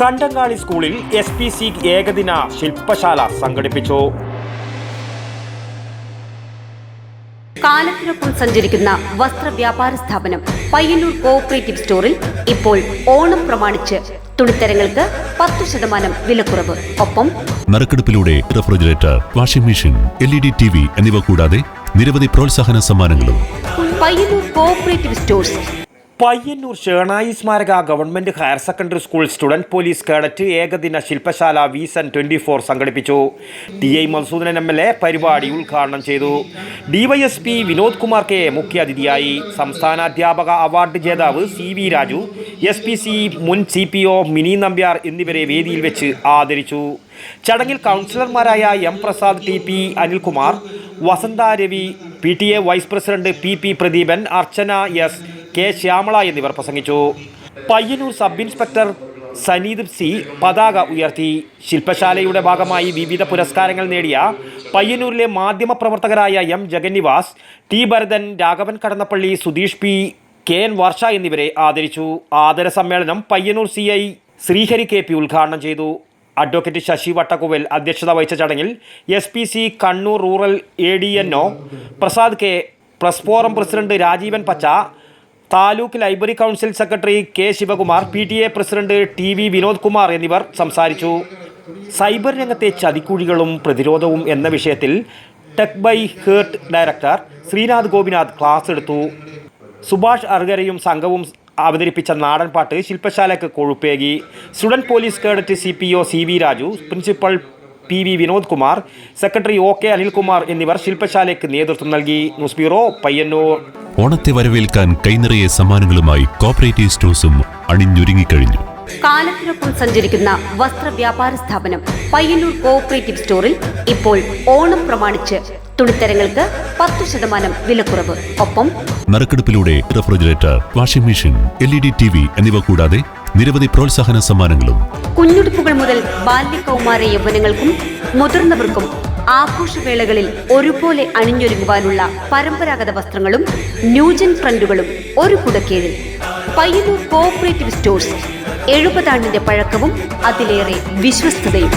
കണ്ടങ്ങാളി സ്കൂളിൽ S P C ഏകദിന ശില്പശാല സംഘടിപ്പിച്ചു. കാലത്തിനൊപ്പം സഞ്ചരിക്കുന്ന വസ്ത്രവ്യാപാര സ്ഥാപനം പയ്യന്നൂർ കോഓപ്പറേറ്റീവ് സ്റ്റോറിൽ ഇപ്പോൾ ഓണം പ്രമാണിച്ച് തുണിത്തരങ്ങൾക്ക് പത്ത് ശതമാനം വിലക്കുറവ്. ഒപ്പം നറുക്കെടുപ്പിലൂടെ refrigerator washing machine L E D T V എന്നിവ കൂടാതെ നിരവധി പ്രോത്സാഹന സമ്മാനങ്ങളും. പയ്യന്നൂർ കോഓപ്പറേറ്റീവ് സ്റ്റോഴ്സ് പയ്യന്നൂർ ഷേണായി സ്മാരക government higher secondary school student police cadet ഏകദിന ശില്പശാല വീസൺ ട്വന്റി ഫോർ സംഘടിപ്പിച്ചു. T I Mansoodan M L A പരിപാടി ഉദ്ഘാടനം ചെയ്തു. ഡിവൈഎസ്പി വിനോദ് കുമാർ കെ മുഖ്യാതിഥിയായി സംസ്ഥാന അധ്യാപക അവാർഡ് ജേതാവ് C V Raju S P C മുൻ C P O Mini Nambiar എന്നിവരെ വേദിയിൽ വെച്ച് ആദരിച്ചു. ചടങ്ങിൽ കൗൺസിലർമാരായ M Prasad T P Anilkumar Vasantha Ravi P T A vice president P P Pradeepan Archana S K Shyamala എന്നിവർ പ്രസംഗിച്ചു. Payyanur sub inspector Saneed C പതാക ഉയർത്തി. ശില്പശാലയുടെ ഭാഗമായി വിവിധ പുരസ്കാരങ്ങൾ നേടിയ പയ്യന്നൂരിലെ മാധ്യമപ്രവർത്തകരായ M Jagannivas T Bharathan Raghavan Kadannappalli Sudheesh P K N Varsha എന്നിവരെ ആദരിച്ചു. ആദര സമ്മേളനം Payyanur C I Sreehari K P ഉദ്ഘാടനം ചെയ്തു. അഡ്വക്കേറ്റ് ശശി വട്ടക്കുവൽ അധ്യക്ഷത വഹിച്ച ചടങ്ങിൽ S P C Kannur rural A D N O Prasad K press forum president Rajeevan Pacha taluk library council secretary K Sivakumar P T A president T V Vinod Kumar എന്നിവർ സംസാരിച്ചു. Cyber രംഗത്തെ ചതിക്കുഴികളും പ്രതിരോധവും എന്ന വിഷയത്തിൽ tech by heart director Sreenath Gopinath class എടുത്തു. സുഭാഷ് അർഗരയും സംഘവും അവതരിപ്പിച്ച നാടൻ പാട്ട് ശില്പശാലയ്ക്ക് കൊഴുപ്പേകി. Student police cadet C P O C V Raju principal P V Vinod Kumar secretary O K Anilkumar എന്നിവർ ശില്പശാലയ്ക്ക് നേതൃത്വം നൽകി. News bureau Payyanur. ഓണത്തെ വരവേൽക്കാൻ കൈനിറയെ സമ്മാനങ്ങളുമായി കോപ്പറേറ്റീവ് സ്റ്റോഴ്സും അണിഞ്ഞൊരുങ്ങിക്കഴിഞ്ഞു. കാലത്തിനൊപ്പം സഞ്ചരിക്കുന്ന വസ്ത്ര വ്യാപാര സ്ഥാപനം പയ്യന്നൂർ കോഓപ്പറേറ്റീവ് സ്റ്റോറിൽ ഇപ്പോൾ ഓണം പ്രമാണിച്ച് തുണിത്തരങ്ങൾക്ക് പത്ത് ശതമാനം വിലക്കുറവ്. ഒപ്പം നറുക്കെടുപ്പിലൂടെ refrigerator washing machine L E D T V എന്നിവ കൂടാതെ നിരവധി പ്രോത്സാഹന സമ്മാനങ്ങളും. കുഞ്ഞുടുപ്പുകൾ മുതൽ ബാല്യകൗമാര യൗവനങ്ങൾക്കും മുതിർന്നവർക്കും ആഘോഷവേളകളിൽ ഒരുപോലെ അണിഞ്ഞൊരുങ്ങുവാനുള്ള പരമ്പരാഗത വസ്ത്രങ്ങളും ന്യൂജൻ ഫ്രണ്ടുകളും ഒരു കുടക്കീഴിൽ. Payyanur cooperative stores. എഴുപതാണ്ടിന്റെ പഴക്കവും അതിലേറെ വിശ്വസ്തതയും.